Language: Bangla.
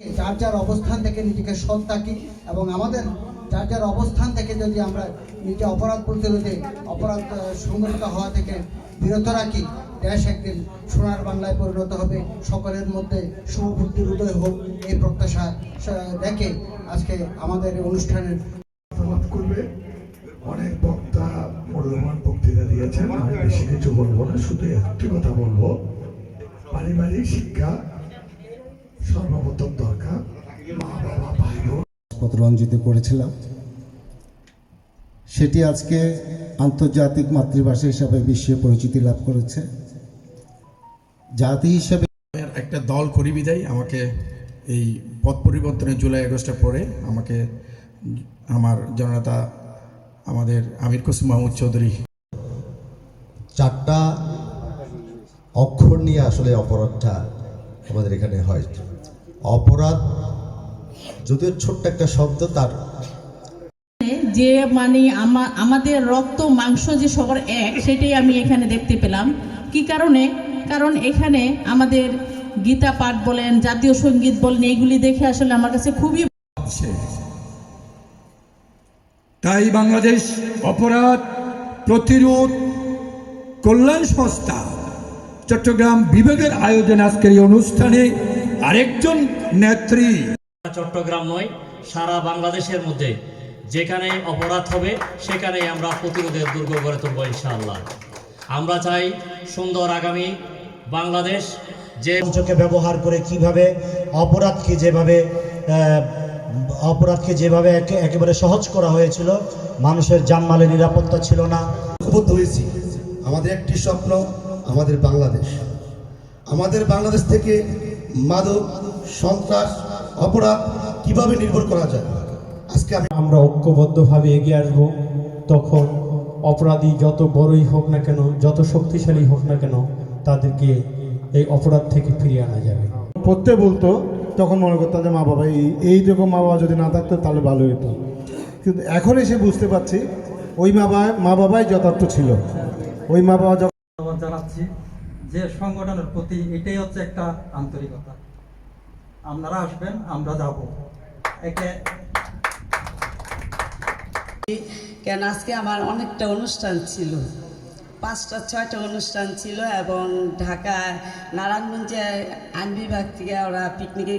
যার যার অবস্থান থেকে নিজেকে সৎ থাকি এবং আমাদের যার যার অবস্থান থেকে যদি আমরা নিজে অপরাধ প্রতিরোধে অপরাধ সংগঠিত হওয়া থেকে বিরত রাখি, দেশ একদিন সোনার বাংলায় পরিণত হবে। সকলের মধ্যে শুভবুদ্ধির উদয় হোক, এই প্রত্যাশা রেখে আজকে আমাদের অনুষ্ঠানের করবে। অনেক বক্তা মূল্যবান বক্তৃতা দিয়েছেন। বেশি কিছু বলব না, শুধু একটি কথা বলব। পারিবারিক শিক্ষা রঞ্জিত করেছিলাম সেটি আজকে আন্তর্জাতিক মাতৃভাষা হিসাবে বিশ্বে পরিচিতি লাভ করেছে। জাতি হিসাবে এর একটা দল করি বিদায় আমাকে এই পথ পরিবর্তনে জুলাই আগস্টে পরে আমাকে আমার জননেতা আমাদের আমির কুসুম মাহমুদ চৌধুরী চারটা অক্ষর নিয়ে আসলে অপরাধটা আমাদের এখানে হয়। অপরাধ যদিও ছোট্ট একটা শব্দ তার। যে মানে আমাদের রক্ত মাংস যে সবার এক সেটাই আমি এখানে দেখতে পেলাম। কি কারণে? কারণ এখানে আমাদের গীতা পাঠ বলেন জাতীয় সংগীত বলেন এইগুলি দেখে আসলে আমার কাছে খুবই তাই বাংলাদেশ অপরাধ প্রতিরোধ কল্যাণ সংস্থা চট্টগ্রাম বিভাগের আয়োজন আজকের এই অনুষ্ঠানে আরেকজন নেত্রী চট্টগ্রাম নয় সারা বাংলাদেশের মধ্যে। যেখানে অপরাধ হবে সেখানে আমরা প্রতিরোধের দুর্গ গড়ে তুলব ইনশাআল্লাহ। আমরা চাই সুন্দর আগামী বাংলাদেশ যে মঞ্চকে ব্যবহার করে কীভাবে অপরাধকে যেভাবে অপরাধকে যেভাবে একে- একেবারে সহজ করা হয়েছিল মানুষের জানমালের নিরাপত্তা ছিল না। ঐক্যবদ্ধ হয়েছি। আমাদের একটি স্বপ্ন আমাদের বাংলাদেশ। আমাদের বাংলাদেশ থেকে মাদক সন্ত্রাস অপরাধ কীভাবে নির্ভর করা যায়? আজকে আমি আমরা ঐক্যবদ্ধভাবে এগিয়ে আসব। তখন অপরাধী যত বড়ই হোক না কেন যত শক্তিশালী হোক না কেন তাদেরকে এই অপরাধ থেকে ফিরিয়ে আনা যাবে। পড়তে বলতো তখন মনে করতাম যে মা বাবা এই এইরকম মা বাবা যদি না থাকতো তাহলে ভালো হতো কিন্তু এখন এসে বুঝতে পারছি ওই মা বাবা মা বাবাই যথার্থ ছিল। ওই মা বাবা যখন জানাচ্ছি। যে সংগঠনের প্রতি এটাই হচ্ছে একটা আন্তরিকতা। আপনারা আসবেন, আমরা যাব। একে কেন আজকে আমার অনেকটা অনুষ্ঠান ছিল? পাঁচটা, ছয়টা অনুষ্ঠান ছিল এবং ঢাকা, নারায়ণগঞ্জে আইন বিভাগ থেকে ওরা পিকনিকে